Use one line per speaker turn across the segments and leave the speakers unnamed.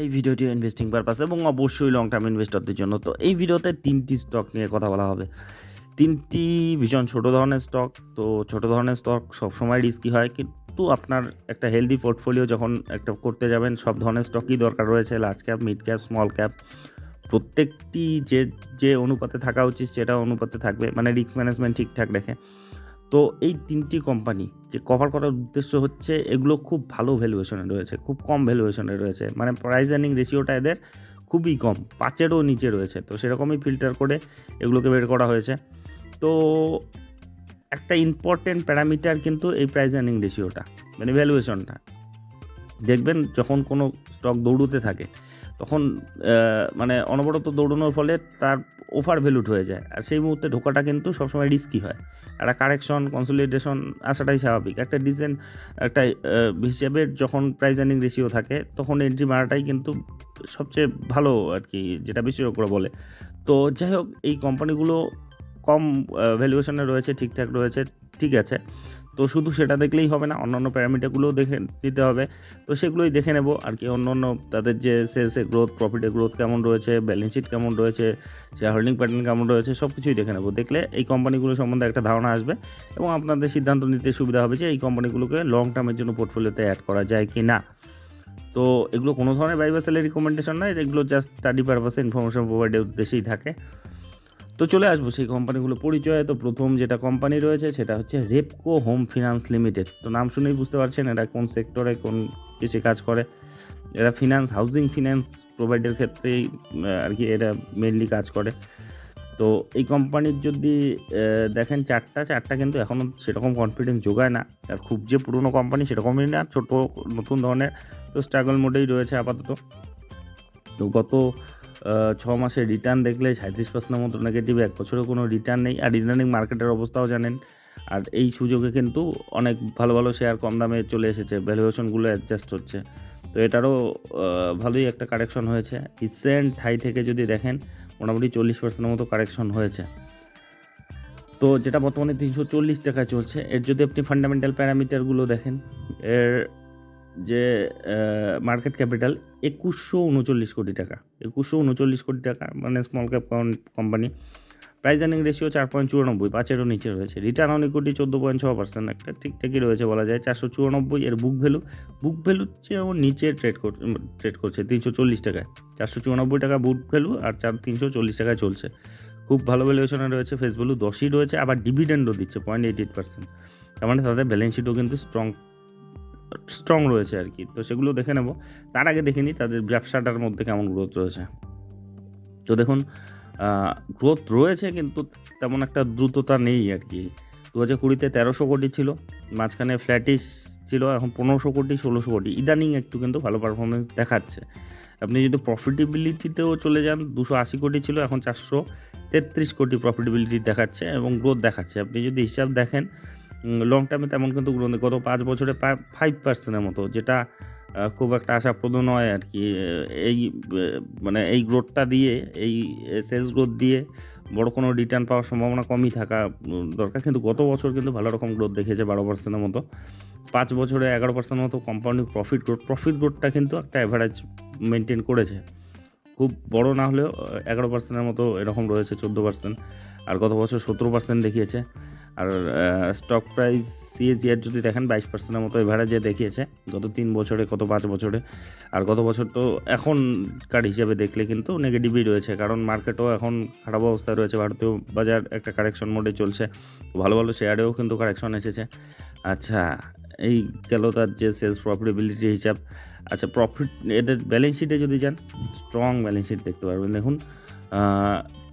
এই ভিডিওটি investing purpose এবং অবশ্যই লং টার্ম ইনভেস্টরদের জন্য। তো এই ভিডিওতে তিনটি স্টক নিয়ে কথা বলা হবে। তিনটি ভীষণ ছোট ধরনের স্টক তো ছোট ধরনের স্টক সবসময় রিস্কি হয়। কিন্তু আপনার একটা হেলদি পোর্টফোলিও যখন একটা করতে যাবেন, সব ধরনের স্টকই দরকার রয়েছে। Large cap mid cap small cap প্রত্যেকটি যে যে অনুপাতে থাকা উচিত, সেটা অনুপাতে থাকবে। মানে রিস্ক ম্যানেজমেন্ট ঠিকঠাক রেখে। তো এই তিনটি কোম্পানি যে কভার করার উদ্দেশ্য হচ্ছে এগুলো খুব ভালো ভ্যালুয়েশনে রয়েছে, খুব কম ভ্যালুয়েশনে রয়েছে। মানে প্রাইস আর্নিং রেশিওটা এদের খুবই কম, পাঁচেরও নিচে রয়েছে। তো সেরকমই ফিল্টার করে এগুলোকে বের করা হয়েছে। তো একটা ইম্পর্টেন্ট প্যারামিটার কিন্তু এই প্রাইস আর্নিং রেশিওটা মানে ভ্যালুয়েশনটা দেখবেন যখন কোনো স্টক দৌড়তে থাকে তখন মানে অনবরত দৌড়ানোর ফলে তার ওভার ভ্যালুড হয়ে যায়। আর সেই মুহূর্তে ঢোকাটা কিন্তু সবসময় রিস্কি হয়। একটা কারেকশন কনসোলিডেশন আসাটাই স্বাভাবিক। একটা ডিসেন্ট একটা হিসেবে যখন প্রাইস আর্নিং রেশিও থাকে, তখন এন্ট্রি মারাটাই কিন্তু সবচেয়ে ভালো আর কি, যেটা বিশেষজ্ঞরা বলে। তো যাই হোক, এই কোম্পানিগুলো কম ভ্যালুয়েশনে রয়েছে, ঠিকঠাক রয়েছে, ঠিক আছে। তো শুধু সেটা দেখলেই হবে না, অন্যান্য প্যারামিটারগুলোও দেখে নিতে হবে। তো সেগুলোই দেখে নেব, আর কি অন্য অন্য তাদের যে সেলসের গ্রোথ প্রফিটের গ্রোথ কেমন রয়েছে ব্যালেন্স শিট কেমন রয়েছে শেয়ার হোল্ডিং প্যাটার্ন কেমন রয়েছে, সব কিছুই দেখে নেব। দেখলে এই কোম্পানিগুলো সম্বন্ধে একটা ধারণা আসবে এবং আপনাদের সিদ্ধান্ত নিতে সুবিধা হবে যে এই কোম্পানিগুলোকে লং টার্মের জন্য পোর্টফোলিওতে অ্যাড করা যায় কি না তো এগুলো কোনো ধরনের বাই বা সেলের রিকমেন্ডেশন নয়, এগুলো জাস্ট স্টাডি পারপাসে ইনফরমেশন প্রোভাইডের উদ্দেশ্যেই থাকে। তো চলে আসব সেই কোম্পানিগুলো পরিচয়ে। তো প্রথম যেটা কোম্পানি রয়েছে সেটা হচ্ছে রেপকো হোম ফিনান্স লিমিটেড তো নাম শুনেই বুঝতে পারছেন এটা কোন সেক্টরে কোন কিসে কাজ করে। এরা ফিনান্স হাউজিং ফিনান্স প্রোভাইডের ক্ষেত্রেই আর কি এরা মেনলি কাজ করে। তো এই কোম্পানির যদি দেখেন চারটা চারটা কিন্তু এখনও সেরকম কনফিডেন্স যোগায় না। আর খুব যে পুরনো কোম্পানি সেরকমই না, ছোটো, নতুন ধরনের। তো স্ট্রাগল মোডেই রয়েছে আপাতত। তো গত ছ মাসের রিটার্ন দেখলে সাঁত্রিশ পার্সেন্টের মতো নেগেটিভ এক বছরেও কোনো রিটার্ন নেই। আর ইদানিং মার্কেটের অবস্থাও জানেন। আর এই সুযোগে কিন্তু অনেক ভালো ভালো শেয়ার কম দামে চলে এসেছে। ভ্যালুয়েশনগুলো অ্যাডজাস্ট হচ্ছে। তো এটারও ভালোই একটা কারেকশন হয়েছে। রিসেন্ট হাই থেকে যদি দেখেন, মোটামুটি চল্লিশ পার্সেন্টের মতো কারেকশন হয়েছে। তো যেটা বর্তমানে তিনশো চল্লিশ টাকায় চলছে। এর যদি আপনি ফান্ডামেন্টাল প্যারামিটারগুলো দেখেন, এর যে মার্কেট ক্যাপিটাল একুশশো উনচল্লিশ কোটি টাকা। একুশশো উনচল্লিশ কোটি টাকা মানে small cap company price earning ratio চার পয়েন্ট চুরানব্বই পাঁচেরও নিচে রয়েছে রিটার্ন অন ইকুইটি চোদ্দ পয়েন্ট ছ পার্সেন্ট, একটা ঠিকঠাকই রয়েছে বলা যায়। চারশো চুরানব্বই এর বুক ভ্যালু বুক ভ্যালুর চেয়েও নিচে ট্রেড কর ট্রেড করছে, তিনশো চল্লিশ টাকায়। চারশো চুরানব্বই টাকা বুক ভ্যালু আর চার, তিনশো চল্লিশ টাকায় চলছে। খুব ভালো ভ্যালুয়েশনে রয়েছে ফেস ভ্যালু দশই রয়েছে, আবার ডিভিডেন্ডও দিচ্ছে পয়েন্ট এইট এইট পার্সেন্ট তার মানে তাদের ব্যালেন্স শিটও কিন্তু স্ট্রং স্ট্রং রয়েছে আর কি। তো সেগুলো দেখে নেব। তার আগে দেখে নিই তাদের ব্যবসাটার মধ্যে কেমন গ্রোথ রয়েছে। তো দেখুন গ্রোথ রয়েছে কিন্তু তেমন একটা দ্রুততা নেই আর কি। দু হাজার কুড়িতে তেরোশো কোটি ছিল, মাঝখানে ফ্ল্যাটিস ছিল, এখন পনেরোশো কোটি, ষোলোশো কোটি। ইদানিং একটু কিন্তু ভালো পারফরমেন্স দেখাচ্ছে। আপনি যদি প্রফিটেবিলিটিতেও চলে যান, দুশো আশি কোটি ছিল, এখন চারশো তেত্রিশ কোটি প্রফিটেবিলিটি দেখাচ্ছে এবং গ্রোথ দেখাচ্ছে। আপনি যদি হিসাব দেখেন লং টার্মে তেমন কিন্তু গ্রোথ। গত পাঁচ বছরে ফাইভ পার্সেন্টের মতো, যেটা খুব একটা আশাপ্রদ নয় আর কি। এই মানে এই গ্রোথটা দিয়ে, এই সেলস গ্রোথ দিয়ে বড় কোনো রিটার্ন পাওয়ার সম্ভাবনা কমই থাকা দরকার। কিন্তু গত বছর কিন্তু ভালো রকম গ্রোথ দেখিয়েছে বারো পার্সেন্টের মতো। পাঁচ বছরে এগারো পার্সেন্টের মতো কম্পাউন্ডিং প্রফিট গ্রোথ প্রফিট গ্রোথটা কিন্তু একটা অ্যাভারেজ মেনটেন করেছে। খুব বড় না হলেও এগারো পার্সেন্টের মতো এরকম রয়েছে, চোদ্দ পার্সেন্ট আর গত বছর সতেরো পার্সেন্ট দেখিয়েছে। আর স্টক প্রাইস সিএজিআর যদি দেখেন বাইশ পার্সেন্টের মতো এভারেজে দেখিয়েছে, গত তিন বছরে, গত পাঁচ বছরে। আর গত বছর তো এখনকার হিসাবে দেখলে কিন্তু নেগেটিভই রয়েছে, কারণ মার্কেটও এখন খারাপ অবস্থায় রয়েছে। ভারতীয় বাজার একটা কারেকশন মোডে চলছে, ভালো ভালো শেয়ারেও কিন্তু কারেকশন এসেছে। আচ্ছা এই গেল তার যে সেলস প্রফিটেবিলিটি হিসাব। আচ্ছা প্রফিট এদের ব্যালেন্স শিটে যদি যান স্ট্রং ব্যালেন্স শিট দেখতে পারবেন। দেখুন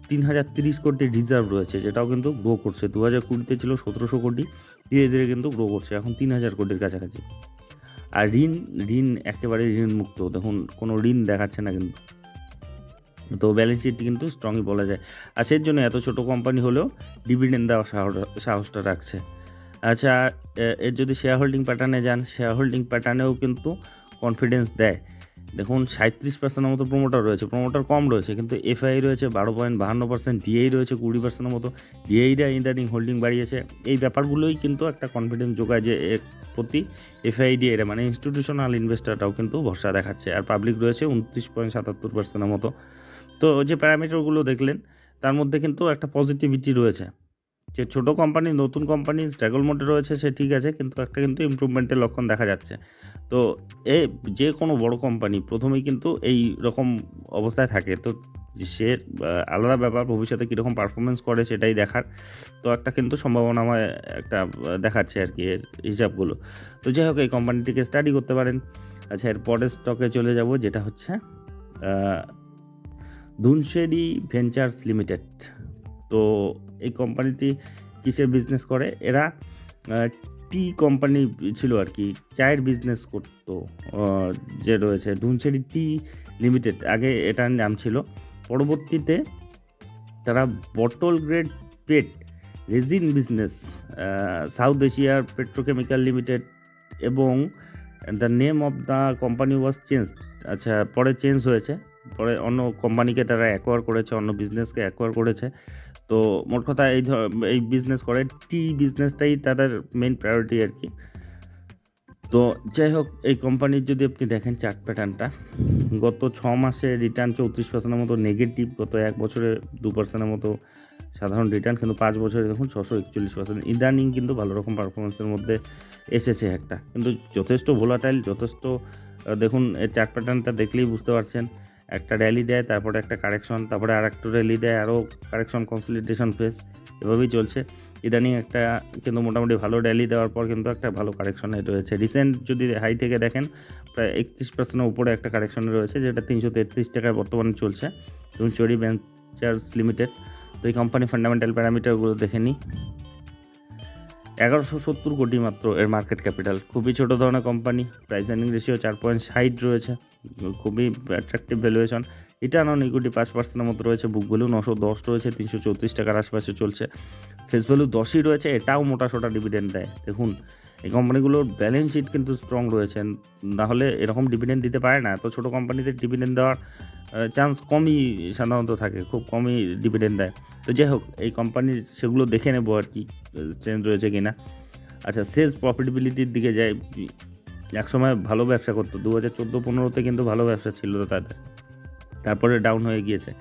তিন হাজার তিরিশ কোটি রিজার্ভ রয়েছে, যেটাও কিন্তু গ্রো করছে। দু হাজার কুড়িতে ছিল সতেরোশো কোটি, ধীরে ধীরে কিন্তু গ্রো করছে। এখন তিন হাজার কোটির কাছাকাছি। আর ঋণ ঋণ একেবারে ঋণ মুক্ত দেখুন, কোনো ঋণ দেখাচ্ছে না কিন্তু। তো ব্যালেন্স শিট কিন্তু স্ট্রংই বলা যায়। আর সেই জন্য এত ছোট কোম্পানি হলেও ডিভিডেন্ড দেওয়ার সাহস- সাহসটা রাখছে। আচ্ছা এর যদি শেয়ার হোল্ডিং প্যাটার্নে যান শেয়ার হোল্ডিং প্যাটার্নেও কিন্তু কনফিডেন্স দেয়। দেখুন সাঁত্রিশ পার্সেন্টের মতো প্রোমোটার রয়েছে। প্রোমোটার কম রয়েছে, কিন্তু এফআই রয়েছে, বারো পয়েন্ট বাহান্ন পার্সেন্ট ডিআই রয়েছে কুড়ি পার্সেন্টের মতো। ডিআইরা ইন্টারিং হোল্ডিং বাড়িয়েছে। এই ব্যাপারগুলোই কিন্তু একটা কনফিডেন্স যোগায় যে এর প্রতি এফআইডিআইরা মানে ইনস্টিটিউশনাল ইনভেস্টারটাও কিন্তু ভরসা দেখাচ্ছে। আর পাবলিক রয়েছে উনত্রিশ পয়েন্ট সাতাত্তর পার্সেন্টের মতো। তো যে প্যারামিটারগুলো দেখলেন, তার মধ্যে কিন্তু একটা পজিটিভিটি রয়েছে। যে ছোটো কোম্পানি নতুন কোম্পানি স্ট্রাগল মোডে রয়েছে সে ঠিক আছে কিন্তু একটা কিন্তু ইমপ্রুভমেন্টের লক্ষণ দেখা যাচ্ছে। তো এ যে কোনো বড় কোম্পানি প্রথমেই কিন্তু এই রকম অবস্থায় থাকে। তো সে আলাদা ব্যাপার ভবিষ্যতে কীরকম পারফরমেন্স করে সেটাই দেখার। তো একটা কিন্তু সম্ভাবনাময় একটা দেখাচ্ছে আর কি এর হিসাবগুলো। তো যাই হোক এই কোম্পানিটিকে স্টাডি করতে পারেন। আচ্ছা এর পরের স্টকে চলে যাব যেটা হচ্ছে আহ, ধুনশেরি ভেঞ্চার্স লিমিটেড তো এই কোম্পানিটি কিসের বিজনেস করে? এরা টি কোম্পানি ছিল আর কি, চায়ের বিজনেস করতো যে রয়েছে ধুনশেরি টি লিমিটেড আগে এটার নাম ছিল। পরবর্তীতে তারা bottle grade PET resin business South এশিয়ার পেট্রোকেমিক্যাল লিমিটেড এবং the name of the company was change আচ্ছা পরে চেঞ্জ হয়েছে। পরে অন্য কোম্পানিকে তারা অ্যাকোয়ার করেছে, অন্য বিজনেসকে অ্যাকোয়ার করেছে। তো মোট কথা এই এই বিজনেস করে, টি বিজনেসটাই তাদের মেন প্রায়োরিটি আর কি। তো যাই হোক, এই কোম্পানির যদি আপনি দেখেন চার্ট প্যাটার্নটা গত ছ মাসে রিটার্ন চৌত্রিশ পার্সেন্টের মতো নেগেটিভ গত এক বছরে দু পার্সেন্টের মতো সাধারণ রিটার্ন কিন্তু পাঁচ বছরে দেখুন ছশো একচল্লিশ পার্সেন্ট ইদানিং কিন্তু ভালো রকম পারফরমেন্সের মধ্যে এসেছে একটা। কিন্তু যথেষ্ট ভোলাটাইল যথেষ্ট দেখুন চার্ট প্যাটার্নটা দেখলেই বুঝতে পারছেন। একটা র্যালি দেয়, তারপরে একটা কারেকশন তারপরে আর একটা র্যালি দেয় আরও কারেকশন কনসলিডেশন ফেস এভাবেই চলছে। ইদানিং একটা কিন্তু মোটামুটি ভালো র্যালি দেওয়ার পর কিন্তু একটা ভালো কারেকশনে রয়েছে। রিসেন্ট যদি হাই থেকে দেখেন, প্রায় একত্রিশ পার্সেন্টের উপরে একটা কারেকশনে রয়েছে, যেটা তিনশো তেত্রিশ টাকায় বর্তমানে চলছে। ধরুন চরি ভেঞ্চার্স লিমিটেড তো এই কোম্পানি ফান্ডামেন্টাল প্যারামিটারগুলো দেখে নিই। এগারোশো সত্তর কোটি মাত্র এর মার্কেট ক্যাপিটাল খুবই ছোটো ধরনের কোম্পানি প্রাইস আর্নিং রেশিও চার পয়েন্ট ষাট রয়েছে, খুবই attractive valuation return on equity পাঁচ পার্সেন্টের মতো রয়েছে বুক ভ্যালু নশো দশ রয়েছে, তিনশো চৌত্রিশ টাকার আশপাশে চলছে। ফেস ভ্যালু দশই রয়েছে, এটাও মোটাসোটা ডিভিডেন্ড দেয়। দেখুন এই কোম্পানিগুলোর ব্যালেন্স শিট কিন্তু স্ট্রং রয়েছে। না হলে এরকম ডিভিডেন্ড দিতে পারে না। তো ছোটো কোম্পানিতে ডিভিডেন্ড দেওয়ার চান্স কমই সাধারণত থাকে। খুব কমই ডিভিডেন্ড দেয়। তো যাই হোক, এই কোম্পানির সেগুলো দেখে নেব আর কি চেঞ্জ রয়েছে কি না আচ্ছা সেলস প্রফিটেবিলিটির দিকে যাই, একসময় ভালো ব্যবসা করতো। দু হাজার চোদ্দ পনেরোতে কিন্তু ভালো ব্যবসা ছিল তাদের। তারপরে ডাউন হয়ে গিয়েছে।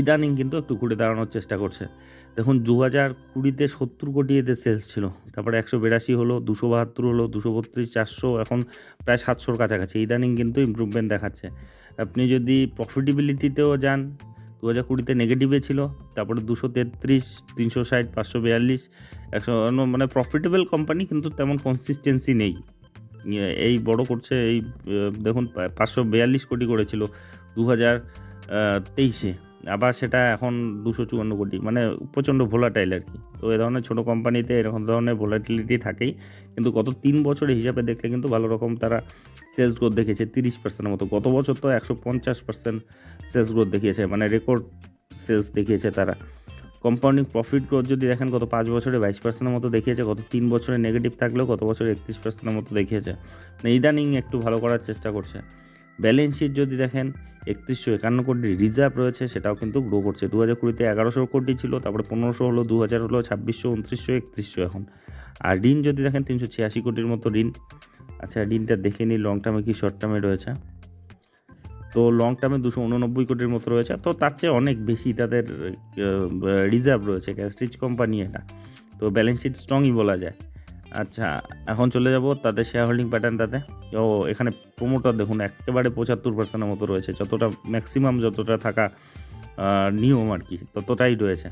ইদানিং কিন্তু একটু ঘুরে দাঁড়ানোর চেষ্টা করছে। দেখুন দু হাজার কুড়িতে সত্তর কোটি এদের সেলস ছিল। তারপরে একশো বিরাশি হলো, দুশো বাহাত্তর হলো, দুশো বত্রিশ, চারশো, এখন প্রায় সাতশোর কাছাকাছি। ইদানিং কিন্তু ইমপ্রুভমেন্ট দেখাচ্ছে। আপনি যদি প্রফিটেবিলিটিতেও যান দু হাজার কুড়িতে নেগেটিভে ছিল, তারপরে দুশো তেত্রিশ, তিনশো ষাট, পাঁচশো বিয়াল্লিশ, একশো মানে প্রফিটেবল কোম্পানি কিন্তু তেমন কনসিস্টেন্সি নেই। এই বড় করছে, এই, দেখুন, পাঁচশো বিয়াল্লিশ কোটি করেছিল। দু হাজার তেইশে। আবার সেটা এখন দুশো চুয়ান্ন কোটি মানে প্রচণ্ড ভোলাটাইল আর কি। তো এ ধরনের ছোটো কোম্পানিতে এরকম ধরনের ভোলাটিলিটি থাকেই, কিন্তু গত তিন বছরের হিসাবে দেখলে কিন্তু ভালো রকম তারা সেলস গ্রোথ দেখেছে তিরিশ পার্সেন্টের মতো। গত বছর তো একশো পঞ্চাশ পার্সেন্ট সেলস গ্রোথ দেখিয়েছে মানে রেকর্ড সেলস দেখিয়েছে তারা। কম্পাউন্ডিং প্রফিট গ্রোথ যদি দেখেন, গত পাঁচ বছরে বাইশ পার্সেন্টের মতো দেখিয়েছে, গত তিন বছরে নেগেটিভ থাকলেও গত বছরে একত্রিশ পার্সেন্টের মতো দেখিয়েছে। মানে ইদানিং একটু ভালো করার চেষ্টা করছে। ব্যালেন্স শিট যদি দেখেন, একত্রিশশো একান্ন কোটি রিজার্ভ রয়েছে, সেটাও কিন্তু গ্রো করছে। দু হাজার কুড়িতে এগারোশো কোটি ছিল, তারপরে পনেরোশো হলো দু হাজার হলো, ছাব্বিশশো, উনত্রিশশো, একত্রিশশো এখন। আর ঋণ যদি দেখেন, তিনশো ছিয়াশি কোটির মতো ঋণ। আচ্ছা ঋণটা দেখে নিই লং টার্মে কি শর্ট টার্মে রয়েছে। তো লং টার্মে দুশো উননব্বই কোটির মতো রয়েছে। তো তার চেয়ে অনেক বেশি তাদের রিজার্ভ রয়েছে ক্যাস্ট্রিচ কোম্পানি এটা। তো ব্যালেন্স শিট স্ট্রংই বলা যায়। আচ্ছা এখন চলে যাব তাদের শেয়ার হোল্ডিং প্যাটার্নটাতে ও এখানে প্রোমোটার দেখুন, একেবারে পঁচাত্তর পার্সেন্টের মতো রয়েছে। যতটা ম্যাক্সিমাম যতটা থাকা নিয়ম আর কি, ততটাই রয়েছে।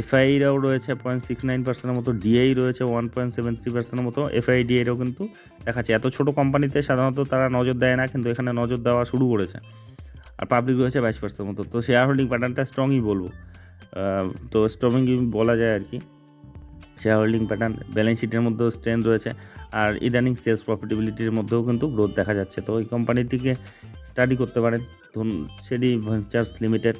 এফআইরাও রয়েছে পয়েন্ট সিক্স নাইন পার্সেন্টের মতো ডিআই রয়েছে ওয়ান পয়েন্ট সেভেন থ্রি পার্সেন্টের মতো। এফআই ডিআইরাও কিন্তু দেখাচ্ছে। এত ছোটো কোম্পানিতে সাধারণত তারা নজর দেয় না, কিন্তু এখানে নজর দেওয়া শুরু করেছে। আর পাবলিক রয়েছে বাইশ পার্সেন্টের মতো। তো শেয়ার হোল্ডিং প্যাটার্নটা স্ট্রংই বলব। তো স্ট্রংই বলা যায় আর কি। শেয়ার হোল্ডিং প্যাটার্ন ব্যালেন্স শিটের মধ্যেও স্ট্রেন রয়েছে আর ইদানিং সেলস প্রফিটেবিলিটির মধ্যেও কিন্তু গ্রোথ দেখা যাচ্ছে। তো এই কোম্পানিটিকে স্টাডি করতে পারেন ধরুন সেডি ভেঞ্চার্স লিমিটেড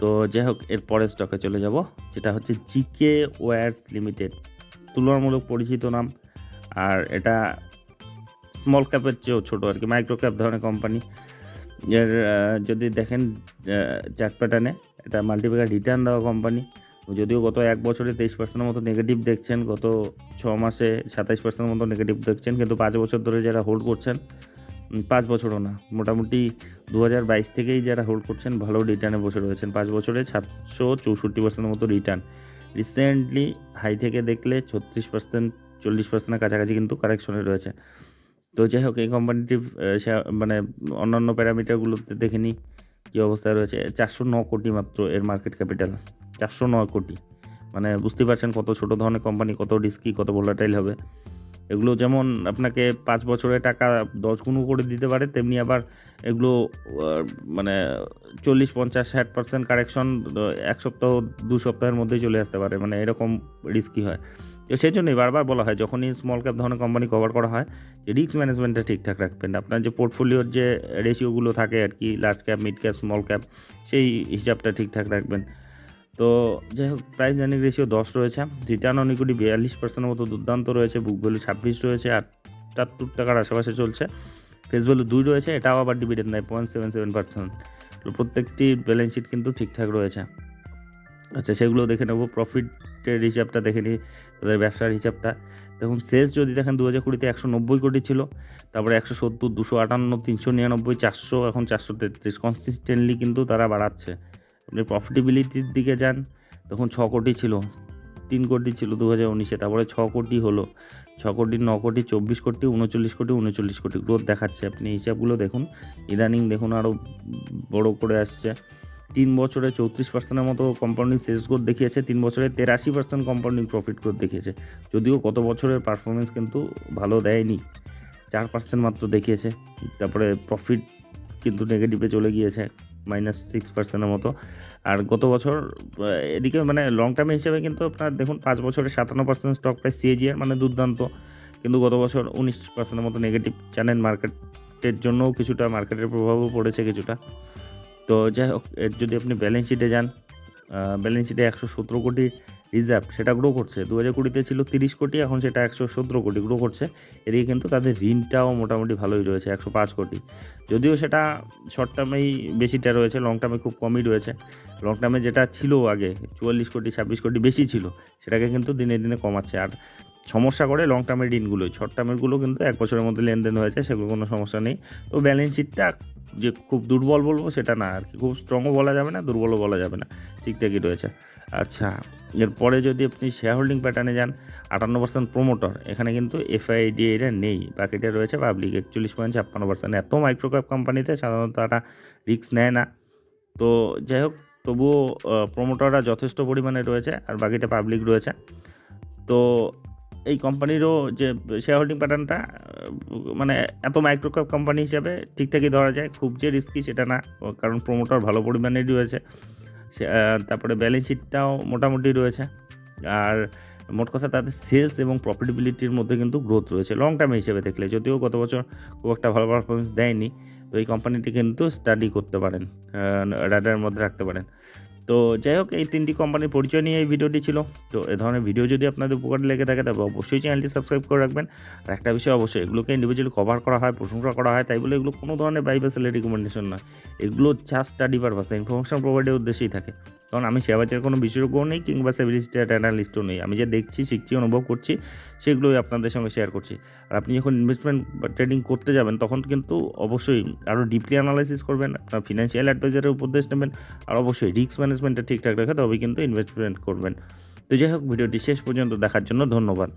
তো যাই হোক, এর পরের স্টকে চলে যাব, যেটা হচ্ছে জিকে ওয়ার্স লিমিটেড তুলনামূলক পরিচিত নাম, আর এটা স্মল ক্যাপের চেয়েও ছোটো আর কি মাইক্রো ক্যাপ ধরনের কোম্পানি এর যদি দেখেন চার্ট প্যাটার্নে এটা মাল্টিপ্যাকার রিটার্ন দেওয়া কোম্পানি যদিও গত এক বছরে তেইশ পার্সেন্টের মতো নেগেটিভ দেখছেন, গত ছ মাসে সাতাইশ পার্সেন্টের মতো নেগেটিভ দেখছেন, কিন্তু পাঁচ বছর ধরে যারা হোল্ড করছেন পাঁচ বছরও না, মোটামুটি দু হাজার বাইশ থেকেই যারা হোল্ড করছেন, ভালো রিটার্নে বসে রয়েছেন। পাঁচ বছরে সাতশো চৌষট্টি পার্সেন্টের মতো রিটার্ন রিসেন্টলি হাই থেকে দেখলে ছত্রিশ পার্সেন্ট চল্লিশ পার্সেন্টের কাছাকাছি কিন্তু কারেকশনে রয়েছে। তো যাই হোক, এই কোম্পানিটির মানে অন্যান্য প্যারামিটারগুলোতে দেখে নিই কী অবস্থায় রয়েছে। চারশো ন কোটি মাত্র এর মার্কেট ক্যাপিটাল চারশো নয় কোটি। মানে বুঝতে পারছেন কত ছোট ধরনের কোম্পানি কত রিস্কি কত ভোলাটাইল হবে। এগুলো যেমন আপনাকে পাঁচ বছরে টাকা দশ গুণ করে দিতে পারে, তেমনি আবার এগুলো মানে চল্লিশ, পঞ্চাশ, ষাট পার্সেন্ট কারেকশন এক সপ্তাহ, দু সপ্তাহের মধ্যেই চলে আসতে পারে। মানে এরকম রিস্কি হয়। তো সেই জন্যই বারবার বলা হয়, যখনই স্মল ক্যাপ ধরনের কোম্পানি কভার করা হয়, যে রিস্ক ম্যানেজমেন্টটা ঠিকঠাক রাখবেন। আপনার যে পোর্টফোলিওর যে রেশিওগুলো থাকে আর কি large cap mid cap small cap সেই হিসাবটা ঠিকঠাক রাখবেন। তো যাই হোক প্রাইস আর্নিং রেশিও দশ রয়েছে। রিটার্ন অন ইকুইটি বিয়াল্লিশ পার্সেন্টের মতো দুর্দান্ত রয়েছে বুক ভ্যালু ছাব্বিশ রয়েছে আটাত্তর টাকার আশেপাশে চলছে। ফেস ভ্যালু দুই রয়েছে, এটাও আবার ডিভিডেন্ড দেয় পয়েন্ট সেভেন সেভেন পার্সেন্ট তো প্রত্যেকটি ব্যালেন্স শিট কিন্তু ঠিকঠাক রয়েছে। আচ্ছা সেগুলো দেখে নেব। প্রফিটের হিসাবটা দেখে নিই, তাদের ব্যবসার হিসাবটা। দেখুন, শেষ যদি দেখেন দু হাজার কুড়িতে একশো নব্বই কোটি ছিল, তারপরে একশো সত্তর, দুশো আটান্ন, তিনশো নিরানব্বই, চারশো, এখন চারশো তেত্রিশ। কনসিস্টেন্টলি কিন্তু তারা বাড়াচ্ছে। আপনি প্রফিটেবিলিটির দিকে যান, তখন ছ কোটি ছিল, তিন কোটি ছিল দু হাজার উনিশে, তারপরে ছ কোটি হলো, ছ কোটি, ন কোটি, চব্বিশ কোটি, উনচল্লিশ কোটি উনচল্লিশ কোটি গ্রোথ দেখাচ্ছে। আপনি হিসাবগুলো দেখুন, ইদানিং দেখুন আরও বড় করে আসছে। তিন বছরে চৌত্রিশ পার্সেন্টের মতো কম্পাউন্ডিং সেলস গ্রোথ দেখিয়েছে, তিন বছরে তেরাশি পার্সেন্ট কম্পাউন্ডিং প্রফিট গ্রোথ দেখিয়েছে। যদিও গত বছরের পারফরমেন্স কিন্তু ভালো দেয়নি, চার পার্সেন্ট মাত্র দেখিয়েছে, তারপরে প্রফিট কিন্তু নেগেটিভে চলে গিয়েছে। মাইনাস সিক্স পার্সেন্টের মতো। আর গত বছর এদিকে মানে লং টার্মে হিসেবে কিন্তু আপনার দেখুন, পাঁচ বছরে সাতান্ন পার্সেন্ট স্টক প্রাইস সিএজিআর মানে দুর্দান্ত। কিন্তু গত বছর উনিশ পার্সেন্টের মতো নেগেটিভ চ্যানেল মার্কেটের জন্যও কিছুটা মার্কেটের প্রভাবও পড়েছে কিছুটা। তো যাই হোক, এর যদি আপনি ব্যালেন্স শিটে যান ব্যালেন্স শিটে একশো সতেরো কোটি রিজার্ভ, সেটা গ্রো করছে। দু হাজার কুড়িতে ছিল তিরিশ কোটি, এখন সেটা একশো সতেরো কোটি গ্রো করছে। এদিকে কিন্তু তাদের ঋণটাও মোটামুটি ভালোই রয়েছে, একশো পাঁচ কোটি। যদিও সেটা শর্ট টার্মেই বেশিটা রয়েছে লং টার্মে খুব কমই রয়েছে। লং টার্মে যেটা ছিল আগে, চুয়াল্লিশ কোটি, ছাব্বিশ কোটি বেশি ছিল, সেটাকে কিন্তু দিনে দিনে কমাচ্ছে। আর সমস্যা করে লং টার্মের ঋণগুলোই শর্ট টার্মেরগুলো কিন্তু এক বছরের মধ্যে লেনদেন হয়েছে সেগুলো কোনো সমস্যা নেই। তো ব্যালেন্স শিটটা যে খুব দুর্বল বলব সেটা না আর কি। খুব স্ট্রংও বলা যাবে না, দুর্বলও বলা যাবে না। ঠিকঠাকই রয়েছে। আচ্ছা এরপরে যদি আপনি শেয়ার হোল্ডিং প্যাটার্নে যান, আটান্ন পার্সেন্ট প্রোমোটর এখানে কিন্তু এফআইডি এটা নেই। বাকিটা রয়েছে পাবলিক একচল্লিশ পয়েন্ট ছাপ্পান্ন পার্সেন্ট এত মাইক্রোক্যাপ কোম্পানিতে সাধারণত তারা রিস্ক নেয় না। তো যাই হোক, তবুও প্রোমোটাররা যথেষ্ট পরিমাণে রয়েছে আর বাকিটা পাবলিক রয়েছে। তো এই কোম্পানিরও যে শেয়ার হোল্ডিং প্যাটার্নটা মানে এত মাইক্রোক্যাপ কোম্পানি হিসাবে ঠিকঠাকই ধরা যায়। খুব যে রিস্কি সেটা না, কারণ প্রোমোটার ভালো পরিমাণেই রয়েছে। তারপরে ব্যালেন্স শিটটাও মোটামুটি রয়েছে। আর মোট কথা তাদের সেলস এবং প্রফিটেবিলিটির মধ্যে কিন্তু গ্রোথ রয়েছে লং টার্মে হিসেবে দেখলে। যদিও গত বছর খুব একটা ভালো পারফরমেন্স দেয়নি, তো এই কোম্পানিটি কিন্তু স্টাডি করতে পারেন রাডারের মধ্যে রাখতে পারেন। তো যাই হোক, এই তিনটি কোম্পানির পরিচয় নিয়ে এই ভিডিওটি ছিল। তো এ ধরনের ভিডিও যদি আপনাদের উপকার লেগে থাকে, তবে অবশ্যই চ্যানেলটি সাবস্ক্রাইব করে রাখবেন। আর একটা বিষয় অবশ্যই, এগুলোকে ইন্ডিভিজুয়ালি কভার করা হয়, প্রশংসা করা হয়, তাই বলে এগুলো কোনো ধরনের বাই বা রিকমেন্ডেশন নয়। এগুলো জাস্ট স্টাডি পারপাসে ইনফরমেশন প্রোভাইডের উদ্দেশ্যেই থাকে। কারণ আমি শেয়ার বাজারের কোনো বিশেষজ্ঞ নেই কিংবা সেভিলিস্টেট অ্যানালিস্টও নেই। আমি যা দেখছি, শিখছি, অনুভব করছি, সেগুলোই আপনাদের সঙ্গে শেয়ার করছি। আর আপনি যখন ইনভেস্টমেন্ট ট্রেডিং করতে যাবেন, তখন কিন্তু অবশ্যই আরও ডিপলি অ্যানালাইসিস করবেন, আপনার ফিনান্সিয়াল অ্যাডভাইজারের উপদেশ নেবেন, আর অবশ্যই রিস্ক ম্যানেজমেন্টটা ঠিকঠাক রাখে তবে কিন্তু ইনভেস্টমেন্ট করবেন। তো যাই হোক, ভিডিওটি শেষ পর্যন্ত দেখার জন্য ধন্যবাদ।